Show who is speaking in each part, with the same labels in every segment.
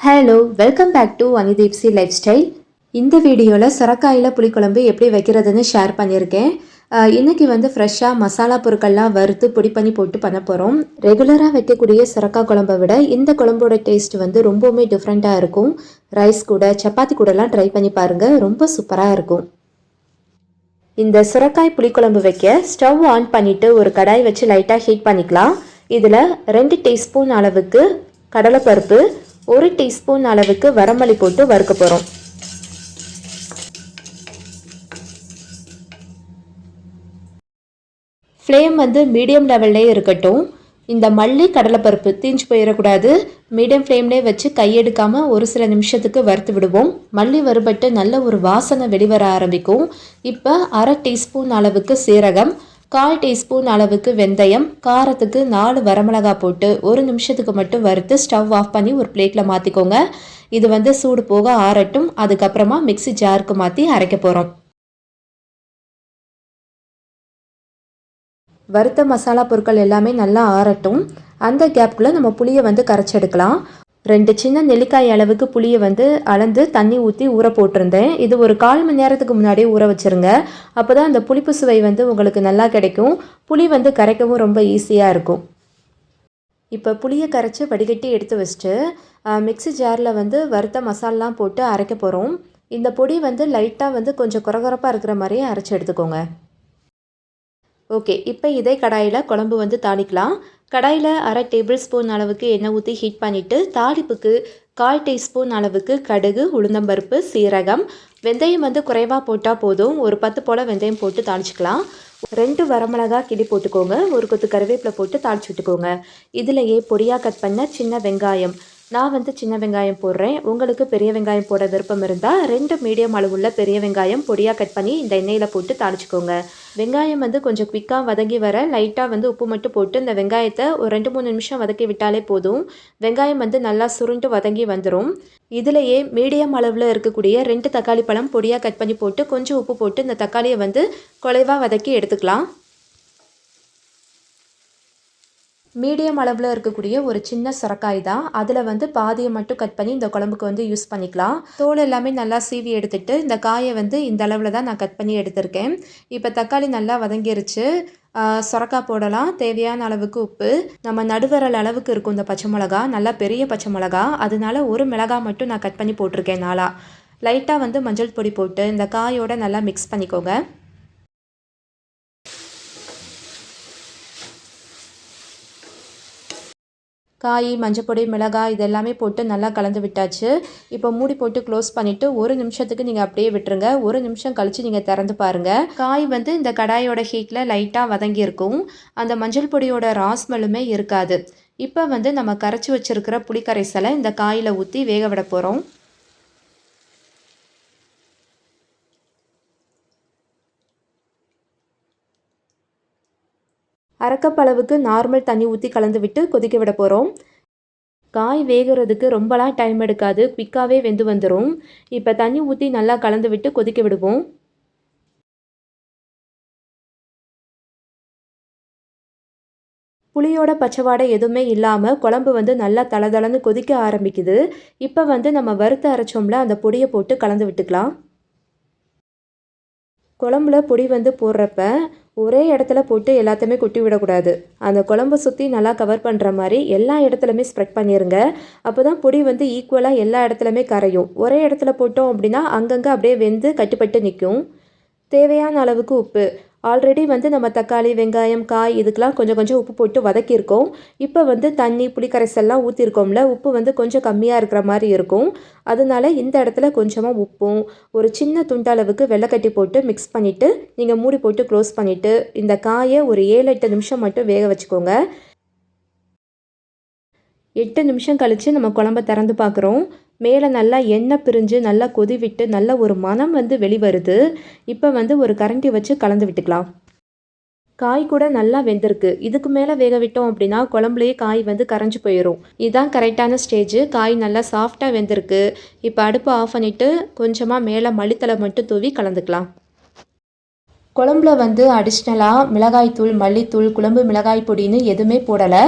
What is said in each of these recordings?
Speaker 1: Hello welcome back to அனிதீப்சி lifestyle இந்த வீடியோவில் சுரக்காயில் புளிக்குழம்பு எப்படி வைக்கிறதுன்னு ஷேர் பண்ணியிருக்கேன். இன்றைக்கி வந்து ஃப்ரெஷ்ஷாக மசாலா பொருட்கள்லாம் வறுத்து பொடி பண்ணி போட்டு பண்ண போகிறோம் ரெகுலராக வைக்கக்கூடிய சுரக்காய் குழம்பை விட இந்த குழம்போட டேஸ்ட் வந்து ரொம்பவுமே டிஃப்ரெண்ட்டாக இருக்கும். ரைஸ் கூட சப்பாத்தி கூடலாம் ட்ரை பண்ணி பாருங்கள் ரொம்ப சூப்பராக இருக்கும். இந்த சுரக்காய் புளிக்குழம்பு வைக்க ஸ்டவ் ஆன் பண்ணிவிட்டு ஒரு கடாய் வச்சு லைட்டாக ஹீட் பண்ணிக்கலாம். இதில் ரெண்டு டீஸ்பூன் அளவுக்கு கடலைப்பருப்பு ஒரு டீஸ்பூன் அளவுக்கு வரமல்லி போட்டு வறுக்க போகிறோம் ஃப்ளேம் வந்து மீடியம் லெவல்லே இருக்கட்டும். இந்த மல்லி கடலைப்பருப்பு தீஞ்சு போயிடக்கூடாது. மீடியம் ஃப்ளேம்லேயே வச்சு கையெடுக்காமல் ஒரு சில நிமிஷத்துக்கு வறுத்து விடுவோம். மல்லி வறுபட்டு நல்ல ஒரு வாசனை வெளிவர ஆரம்பிக்கும். இப்போ அரை டீஸ்பூன் அளவுக்கு சீரகம் கால் டீஸ்பூன் அளவுக்கு வெந்தயம் காரத்துக்கு நாலு வரமிளகா போட்டு ஒரு நிமிஷத்துக்கு மட்டும் வறுத்து ஸ்டவ் ஆஃப் பண்ணி ஒரு பிளேட்டில் மாற்றிக்கோங்க இது வந்து சூடு போக ஆறட்டும். அதுக்கப்புறமா மிக்ஸி ஜாருக்கு மாற்றி அரைக்க போகிறோம் வறுத்த மசாலா பொருட்கள் எல்லாமே நல்லா ஆறட்டும். அந்த கேப்குள்ளே நம்ம புளியை வந்து கரைச்சி எடுக்கலாம். ரெண்டு சின்ன நெல்லிக்காய் அளவுக்கு புளியை வந்து அளந்து தண்ணி ஊற்றி ஊற போட்டிருந்தேன். இது ஒரு கால் மணி நேரத்துக்கு முன்னாடியே ஊற வச்சுருங்க. அப்போ தான் அந்த புளிப்பு சுவை வந்து உங்களுக்கு நல்லா கிடைக்கும். புளி வந்து கரைக்கவும் ரொம்ப ஈஸியாக இருக்கும். இப்போ புளியை கரைச்சி வடிகட்டி எடுத்து வச்சுட்டு மிக்ஸி ஜாரில் வந்து வறுத்த மசாலாம் போட்டு அரைக்க போகிறோம் இந்த பொடி வந்து லைட்டாக வந்து கொஞ்சம் குறகுறப்பாக இருக்கிற மாதிரியே அரைச்சி எடுத்துக்கோங்க. ஓகே இப்போ இதே கடாயில் குழம்பு வந்து தாளிக்கலாம். கடாயில் அரை டேபிள் ஸ்பூன் அளவுக்கு எண்ணெய் ஊற்றி ஹீட் பண்ணிவிட்டு தாளிப்புக்கு கால் டீஸ்பூன் அளவுக்கு கடுகு உளுந்தம்பருப்பு சீரகம். வெந்தயம் வந்து குறைவாக போட்டால் போதும். ஒரு பத்து போல் வெந்தயம் போட்டு தாளிச்சிக்கலாம். ரெண்டு வரமிளகா கிளி போட்டுக்கோங்க. ஒரு கொத்து கருவேப்பிலை போட்டு தாளிச்சு விட்டுக்கோங்க. இதிலையே பொடியாக கட் பண்ண சின்ன வெங்காயம். நான் வந்து சின்ன வெங்காயம் போடுறேன். உங்களுக்கு பெரிய வெங்காயம் போட விருப்பம் இருந்தால் ரெண்டு மீடியம் அளவுள்ள பெரிய வெங்காயம் பொடியாக கட் பண்ணி இந்த எண்ணெயில் போட்டு தாளிச்சுக்கோங்க. வெங்காயம் வந்து கொஞ்சம் குவிக்காக வதங்கி வர லைட்டாக வந்து உப்பு மட்டும் போட்டு இந்த வெங்காயத்தை ஒரு ரெண்டு மூணு நிமிஷம் வதக்கி விட்டாலே போதும். வெங்காயம் வந்து நல்லா சுருண்டு வதங்கி வந்துடும் இதிலேயே மீடியம் அளவில் இருக்கக்கூடிய ரெண்டு தக்காளி பழம் பொடியாக கட் பண்ணி போட்டு கொஞ்சம் உப்பு போட்டு இந்த தக்காளியை வந்து குலைவாக வதக்கி எடுத்துக்கலாம். மீடியம் அளவில் இருக்கக்கூடிய ஒரு சின்ன சுரக்காய் தான். அதில் வந்து பாதியை மட்டும் கட் பண்ணி இந்த குழம்புக்கு வந்து யூஸ் பண்ணிக்கலாம். தோல் எல்லாமே நல்லா சீவி எடுத்துட்டு இந்த காயை வந்து இந்த அளவில் தான் நான் கட் பண்ணி எடுத்திருக்கேன். இப்போ தக்காளி நல்லா வதங்கிருச்சு. சுரக்காய் போடலாம். தேவையான அளவுக்கு உப்பு. நம்ம நடுவரல் அளவுக்கு இருக்கும் இந்த பச்சை மிளகா. நல்லா பெரிய பச்சை மிளகா. அதனால ஒரு மிளகாய் மட்டும் நான் கட் பண்ணி போட்டிருக்கேன் நாளாக லைட்டாக வந்து மஞ்சள் பொடி போட்டு இந்த காயோட நல்லா மிக்ஸ் பண்ணிக்கோங்க. காய் மஞ்சப்பொடி மிளகாய் இதெல்லாமே போட்டு நல்லா கலந்து விட்டாச்சு. இப்போ மூடி போட்டு க்ளோஸ் பண்ணிவிட்டு ஒரு நிமிஷத்துக்கு நீங்கள் அப்படியே விட்டுருங்க. ஒரு நிமிஷம் கழித்து நீங்கள் திறந்து பாருங்கள் காய் வந்து இந்த கடாயோட ஹீட்டில் லைட்டாக வதங்கியிருக்கும் அந்த மஞ்சள் பொடியோட ராஸ்மெல்லுமே இருக்காது. இப்போ வந்து நம்ம கரைச்சி வச்சுருக்கிற புளிக்கரைசலை இந்த காயில் ஊற்றி வேக விட போகிறோம் அரைக்கப்பளவுக்கு நார்மல் தண்ணி ஊற்றி கலந்து விட்டு கொதிக்க விட போகிறோம் காய் வேகிறதுக்கு ரொம்பலாம் டைம் எடுக்காது. குயிக்காகவே வெந்து வந்துடும் இப்போ தண்ணி ஊற்றி நல்லா கலந்து விட்டு கொதிக்க விடுவோம். புளியோட பச்சைவாடை எதுவுமே இல்லாமல் குழம்பு வந்து நல்லா தளதளன்னு கொதிக்க ஆரம்பிக்குது. இப்போ வந்து நம்ம வறுத்து அரைச்சோம்ல அந்த பொடியை போட்டு கலந்து விட்டுக்கலாம். குழம்புல பொடி வந்து போடுறப்ப ஒரே இடத்துல போட்டு எல்லாத்தையுமே கொட்டி விடக்கூடாது. அந்த குழம்பு சுற்றி நல்லா கவர் பண்ணுற மாதிரி எல்லா இடத்துலையுமே ஸ்ப்ரெட் பண்ணிடுங்க அப்போ தான் பொடி வந்து ஈக்குவலாக எல்லா இடத்துலையுமே கரையும். ஒரே இடத்துல போட்டோம் அப்படின்னா அங்கங்கே அப்படியே வெந்து கட்டுப்பட்டு நிற்கும். தேவையான அளவுக்கு உப்பு. ஆல்ரெடி வந்து நம்ம தக்காளி வெங்காயம் காய் இதுக்கெலாம் கொஞ்சம் கொஞ்சம் உப்பு போட்டு வதக்கியிருக்கோம். இப்போ வந்து தண்ணி புளிக்கரைசல்லாம் ஊற்றிருக்கோம்ல உப்பு வந்து கொஞ்சம் கம்மியாக இருக்கிற மாதிரி இருக்கும். அதனால இந்த இடத்துல கொஞ்சமாக உப்பும் ஒரு சின்ன துண்டளவுக்கு வெள்ளைக்கட்டி போட்டு மிக்ஸ் பண்ணிவிட்டு நீங்கள் மூடி போட்டு க்ளோஸ் பண்ணிவிட்டு இந்த காயை ஒரு ஏழு எட்டு நிமிஷம் மட்டும் வேக வச்சுக்கோங்க. எட்டு நிமிஷம் கழித்து நம்ம குழம்ப திறந்து பார்க்குறோம். மேலே நல்லா எண்ணெய் பிரிஞ்சு நல்லா கொதி விட்டு நல்ல ஒரு மனம் வந்து வெளிவருது. இப்போ வந்து ஒரு கரண்டி வச்சு கலந்து விட்டுக்கலாம். காய் கூட நல்லா வெந்திருக்கு. இதுக்கு மேலே வேக விட்டோம் அப்படின்னா குழம்புலேயே காய் வந்து கரைஞ்சி போயிடும் இதுதான் கரெக்டான ஸ்டேஜ். காய் நல்லா சாஃப்டாக வெந்திருக்கு. இப்போ அடுப்பை ஆஃப் பண்ணிவிட்டு கொஞ்சமாக மேலே மல்லித்தலை மட்டும் தூவி கலந்துக்கலாம். குழம்புல வந்து அடிஷ்னலாக மிளகாய்த்தூள் மல்லித்தூள் குழம்பு மிளகாய் பொடின்னு எதுவுமே போடலை.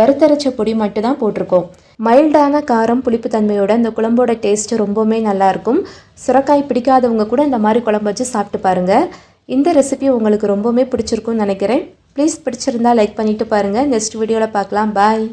Speaker 1: வறுத்தரைச்ச பொடி மட்டும் தான் போட்டிருக்கோம். மைல்டான காரம் புளிப்பு தன்மையோட இந்த குழம்போட டேஸ்ட்டு ரொம்பவுமே நல்லாயிருக்கும். சுரக்காய் பிடிக்காதவங்க கூட இந்த மாதிரி குழம்பு வச்சு சாப்பிட்டு பாருங்கள் இந்த ரெசிபி உங்களுக்கு ரொம்பவுமே பிடிச்சிருக்கும்னு நினைக்கிறேன். ப்ளீஸ் பிடிச்சிருந்தா லைக் பண்ணிவிட்டு பாருங்கள் நெக்ஸ்ட் வீடியோவில் பார்க்கலாம். பாய்